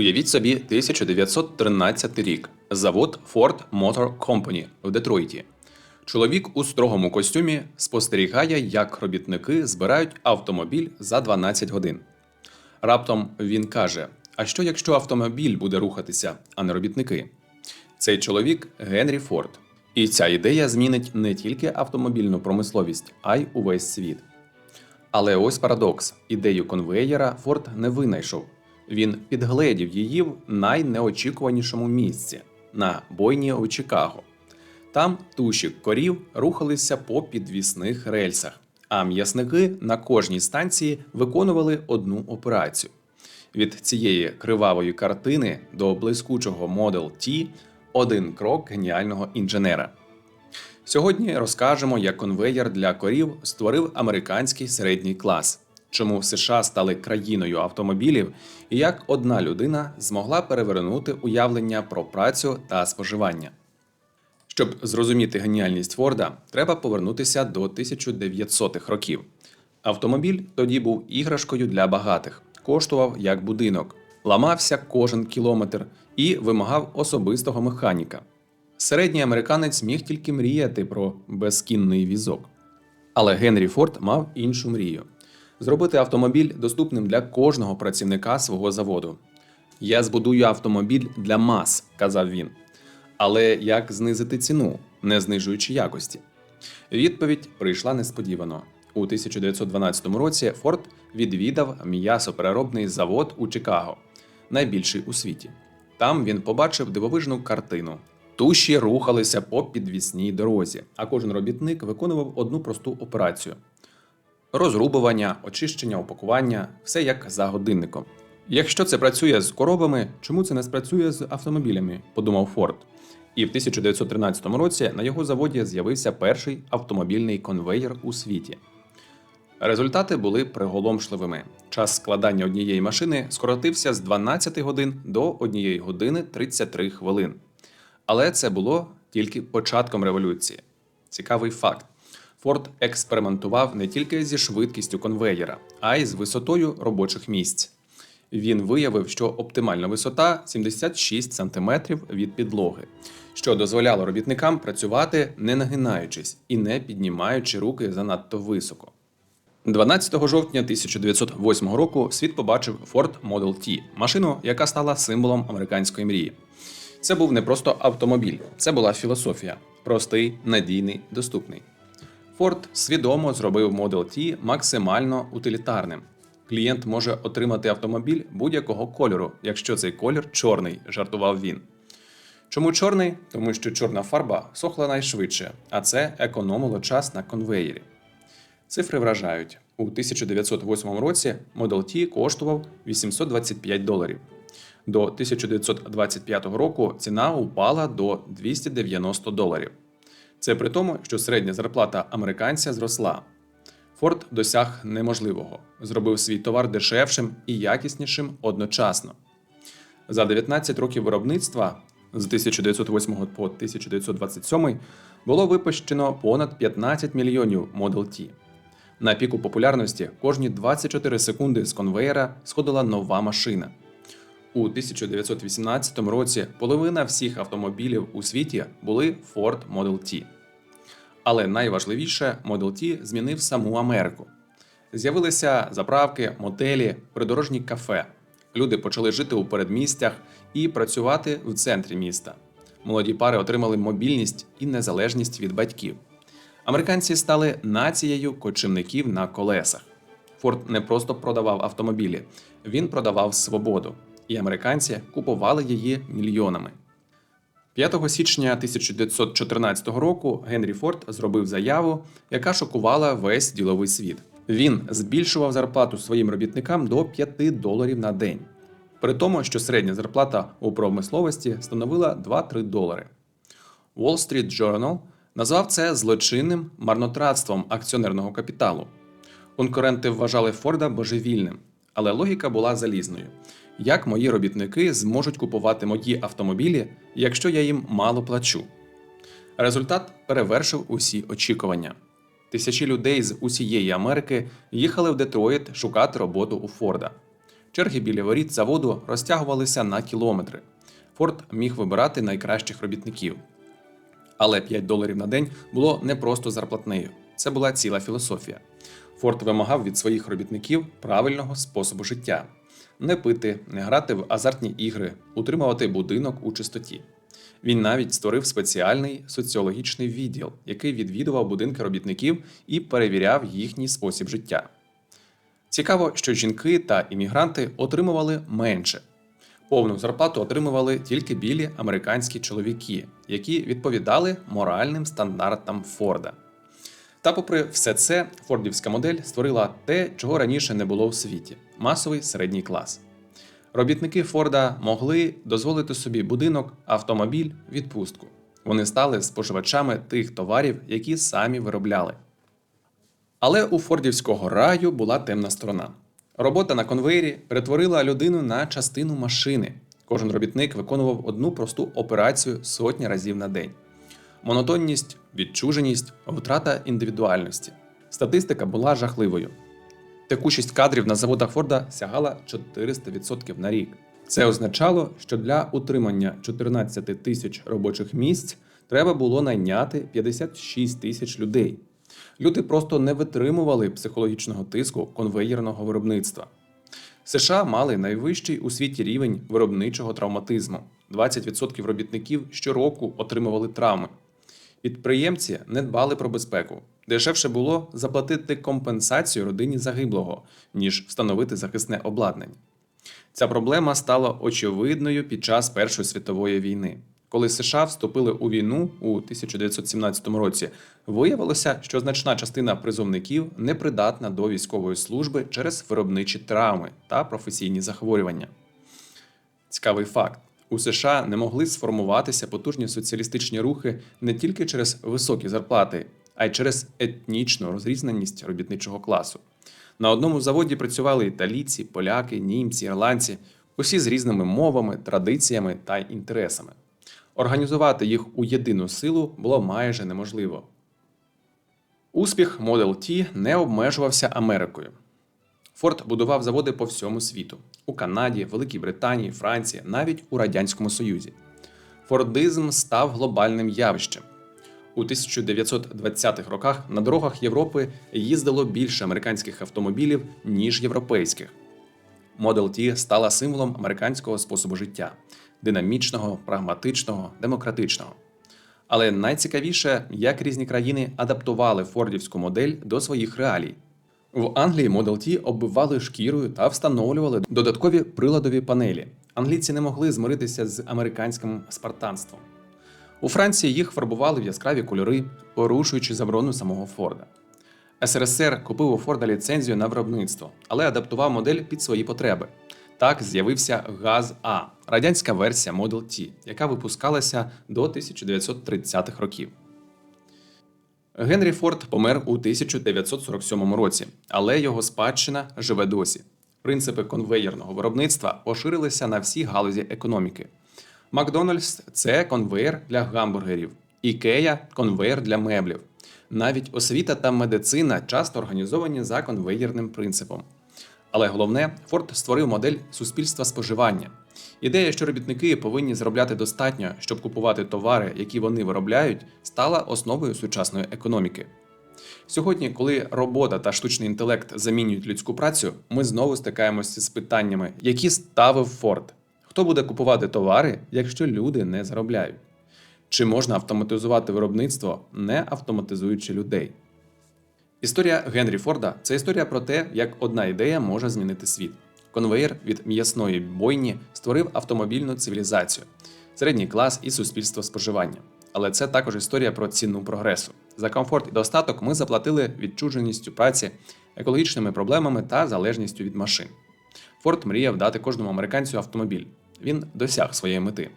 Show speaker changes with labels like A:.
A: Уявіть собі 1913 рік. Завод Ford Motor Company в Детройті. Чоловік у строгому костюмі спостерігає, як робітники збирають автомобіль за 12 годин. Раптом він каже: А що якщо автомобіль буде рухатися, а не робітники? Цей чоловік Генрі Форд. І ця ідея змінить не тільки автомобільну промисловість, а й увесь світ. Але ось парадокс: ідею конвеєра Форд не винайшов. Він підгледів її в найнеочікуванішому місці на бойні у Чикаго. Там туші корів рухалися по підвісних рельсах, а м'ясники на кожній станції виконували одну операцію. Від цієї кривавої картини до блискучого Model T один крок геніального інженера. Сьогодні розкажемо, як конвеєр для корів створив американський середній клас, чому США стали країною автомобілів, і як одна людина змогла перевернути уявлення про працю та споживання. Щоб зрозуміти геніальність Форда, треба повернутися до 1900-х років. Автомобіль тоді був іграшкою для багатих, коштував як будинок, ламався кожен кілометр і вимагав особистого механіка. Середній американець міг тільки мріяти про безкінний візок. Але Генрі Форд мав іншу мрію зробити автомобіль доступним для кожного працівника свого заводу. Я збудую автомобіль для мас, казав він. Але як знизити ціну, не знижуючи якості? Відповідь прийшла несподівано. У 1912 році Форд відвідав м'ясопереробний завод у Чикаго, найбільший у світі. Там він побачив дивовижну картину. Туші рухалися по підвісній дорозі, а кожен робітник виконував одну просту операцію: розрубування, очищення, упакування все як за годинником. Якщо це працює з коробами, чому це не спрацює з автомобілями? подумав Форд. І в 1913 році на його заводі з'явився перший автомобільний конвеєр у світі. Результати були приголомшливими. Час складання однієї машини скоротився з 12 годин до 1 години 33 хвилин. Але це було тільки початком революції. Цікавий факт: Форд експериментував не тільки зі швидкістю конвеєра, а й з висотою робочих місць. Він виявив, що оптимальна висота 76 см від підлоги, що дозволяло робітникам працювати не нагинаючись і не піднімаючи руки занадто високо. 12 жовтня 1908 року світ побачив Ford Model T – машину, яка стала символом американської мрії. Це був не просто автомобіль, це була філософія простий, надійний, доступний. Ford свідомо зробив Model T максимально утилітарним. Клієнт може отримати автомобіль будь-якого кольору, якщо цей колір чорний, жартував він. Чому чорний? Тому що чорна фарба сохла найшвидше, а це економило час на конвеєрі. Цифри вражають. У 1908 році Model T коштував 825 доларів. До 1925 року ціна упала до 290 доларів. Це при тому, що середня зарплата американця зросла. Форд досяг неможливого, зробив свій товар дешевшим і якіснішим одночасно. За 19 років виробництва з 1908 по 1927 було випущено понад 15 мільйонів Model T. На піку популярності кожні 24 секунди з конвеєра сходила нова машина. У 1918 році половина всіх автомобілів у світі були Ford Model T. Але найважливіше, Model T змінив саму Америку. З'явилися заправки, мотелі, придорожні кафе. Люди почали жити у передмістях і працювати в центрі міста. Молоді пари отримали мобільність і незалежність від батьків. Американці стали нацією кочівників на колесах. Форд не просто продавав автомобілі, він продавав свободу, і американці купували її мільйонами. 5 січня 1914 року Генрі Форд зробив заяву, яка шокувала весь діловий світ. Він збільшував зарплату своїм робітникам до 5 доларів на день, при тому, що середня зарплата у промисловості становила 2-3 долари. Wall Street Journal назвав це злочинним марнотратством акціонерного капіталу. Конкуренти вважали Форда божевільним, але логіка була залізною. Як мої робітники зможуть купувати мої автомобілі, якщо я їм мало плачу? Результат перевершив усі очікування. Тисячі людей з усієї Америки їхали в Детройт шукати роботу у Форда. Черги біля воріт заводу розтягувалися на кілометри. Форд міг вибирати найкращих робітників. Але 5 доларів на день було не просто зарплатнею. Це була ціла філософія. Форд вимагав від своїх робітників правильного способу життя: не пити, не грати в азартні ігри, утримувати будинок у чистоті. Він навіть створив спеціальний соціологічний відділ, який відвідував будинки робітників і перевіряв їхній спосіб життя. Цікаво, що жінки та іммігранти отримували менше. Повну зарплату отримували тільки білі американські чоловіки, які відповідали моральним стандартам Форда. Та, попри все це, фордівська модель створила те, чого раніше не було в світі масовий середній клас. Робітники Форда могли дозволити собі будинок, автомобіль, відпустку. Вони стали споживачами тих товарів, які самі виробляли. Але у фордівського раю була темна сторона. Робота на конвейері перетворила людину на частину машини. Кожен робітник виконував одну просту операцію сотні разів на день. Монотонність, відчуженість, втрата індивідуальності. Статистика була жахливою. Текучість кадрів на заводах Форда сягала 400% на рік. Це означало, що для утримання 14 тисяч робочих місць треба було найняти 56 тисяч людей. Люди просто не витримували психологічного тиску конвеєрного виробництва. США мали найвищий у світі рівень виробничого травматизму. 20% робітників щороку отримували травми. Підприємці не дбали про безпеку. Дешевше було заплатити компенсацію родині загиблого, ніж встановити захисне обладнання. Ця проблема стала очевидною під час Першої світової війни. Коли США вступили у війну у 1917 році, виявилося, що значна частина призовників непридатна до військової служби через виробничі травми та професійні захворювання. Цікавий факт: у США не могли сформуватися потужні соціалістичні рухи не тільки через високі зарплати, а й через етнічну розрізненість робітничого класу. На одному заводі працювали італійці, поляки, німці, ірландці, усі з різними мовами, традиціями та інтересами. Організувати їх у єдину силу було майже неможливо. Успіх Model T не обмежувався Америкою. Форд будував заводи по всьому світу у Канаді, Великій Британії, Франції, навіть у Радянському Союзі. Фордизм став глобальним явищем. У 1920-х роках на дорогах Європи їздило більше американських автомобілів, ніж європейських. Model T стала символом американського способу життя динамічного, прагматичного, демократичного. Але найцікавіше, як різні країни адаптували фордівську модель до своїх реалій. В Англії Model T оббивали шкірою та встановлювали додаткові приладові панелі. Англійці не могли змиритися з американським спартанством. У Франції їх фарбували в яскраві кольори, порушуючи заборону самого Форда. СРСР купив у Форда ліцензію на виробництво, але адаптував модель під свої потреби. Так з'явився ГАЗ А, радянська версія Model T, яка випускалася до 1930-х років. Генрі Форд помер у 1947 році, але його спадщина живе досі. Принципи конвеєрного виробництва поширилися на всі галузі економіки. Макдональдс це конвеєр для гамбургерів, Ікея конвеєр для меблів. Навіть освіта та медицина часто організовані за конвеєрним принципом. Але головне, Форд створив модель суспільства споживання. Ідея, що робітники повинні заробляти достатньо, щоб купувати товари, які вони виробляють, стала основою сучасної економіки. Сьогодні, коли робота та штучний інтелект замінюють людську працю, ми знову стикаємося з питаннями, які ставив Форд. Хто буде купувати товари, якщо люди не заробляють? Чи можна автоматизувати виробництво, не автоматизуючи людей? Історія Генрі Форда це історія про те, як одна ідея може змінити світ. Конвеєр від м'ясної бойні створив автомобільну цивілізацію, середній клас і суспільство споживання. Але це також історія про ціну прогресу. За комфорт і достаток ми заплатили відчуженістю праці, екологічними проблемами та залежністю від машин. Форд мріяв дати кожному американцю автомобіль. Він досяг своєї мети.